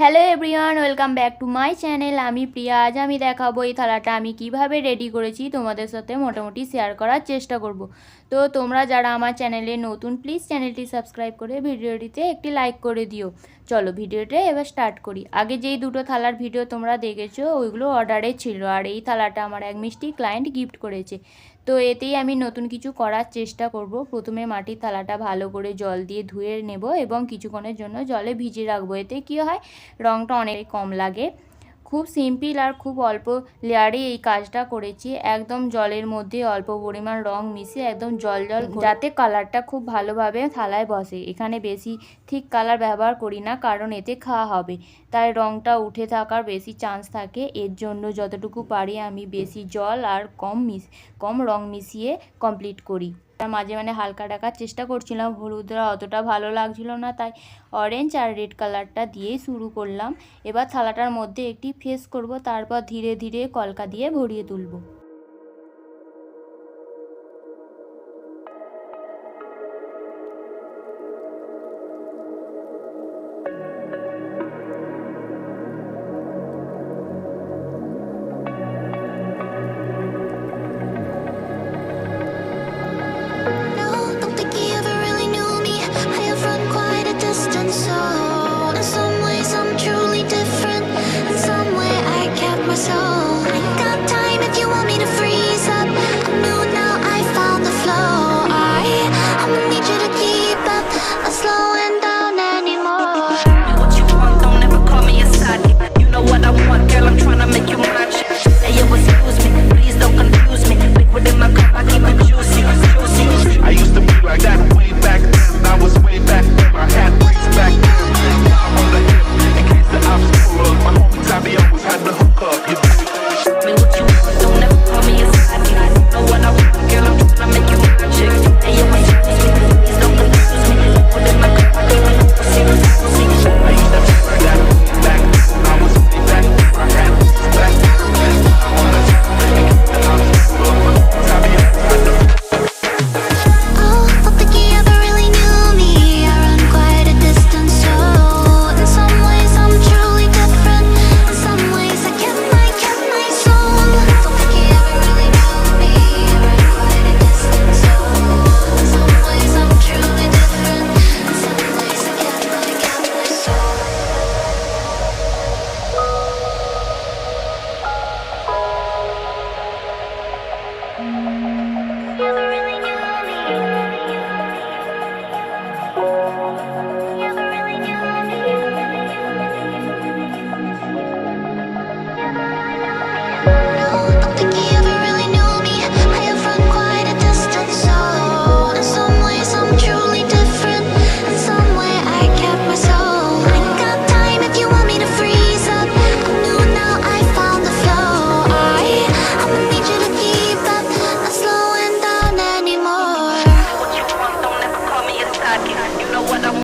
Hello everyone welcome back to my channel আমি প্রিয়া, আজ আমি দেখাবো এই থালাটা আমি কীভাবে রেডি করেছি তোমাদের সাথে মোটামুটি শেয়ার করার চেষ্টা করব। তো তোমরা যারা আমার চ্যানেলে নতুন প্লিজ চ্যানেলটি সাবস্ক্রাইব করে ভিডিওটিতে একটি লাইক করে দিও। চলো ভিডিওটা এবার স্টার্ট করি। আগে যেই দুটো থালার ভিডিও তোমরা দেখেছ, ওইগুলো অর্ডারে ছিল। আর এই থালাটা আমার এক মিষ্টি ক্লায়েন্ট গিফট করেছে। তো এতেই আমি নতুন কিছু করার চেষ্টা করব। প্রথমে মাটির থালাটা ভালো করে জল দিয়ে ধুয়ে নেব এবং কিছুক্ষণের জন্য জলে ভিজিয়ে রাখব। এতে কী হয়? রঙটা অনেক কম লাগে। খুব সিম্পল আর খুব অল্প লেয়ারে এই কাজটা করেছি। একদম জলের মধ্যে অল্প পরিমাণ রং মিশিয়ে একদম জল জল যাতে কালারটা খুব ভালোভাবে থালায় বসে। এখানে বেশি ঠিক কালার ব্যবহার করি না, কারণ এতে খাওয়া হবে। তাই রংটা উঠে থাকার বেশি চান্স থাকে। এর জন্য যতটুকু পারি আমি বেশি জল আর কম মিশ, কম রং মিশিয়ে কমপ্লিট করি। মাঝে মানে হালকা ডাকার চেষ্টা করছিলাম, হলুদরা অতটা ভালো লাগছিল না, তাই অরেঞ্জ আর রেড কালারটা দিয়েই শুরু করলাম। এবার থালাটার মধ্যে একটি ফেস করব, তারপর ধীরে ধীরে কলকা দিয়ে ভরিয়ে তুলব।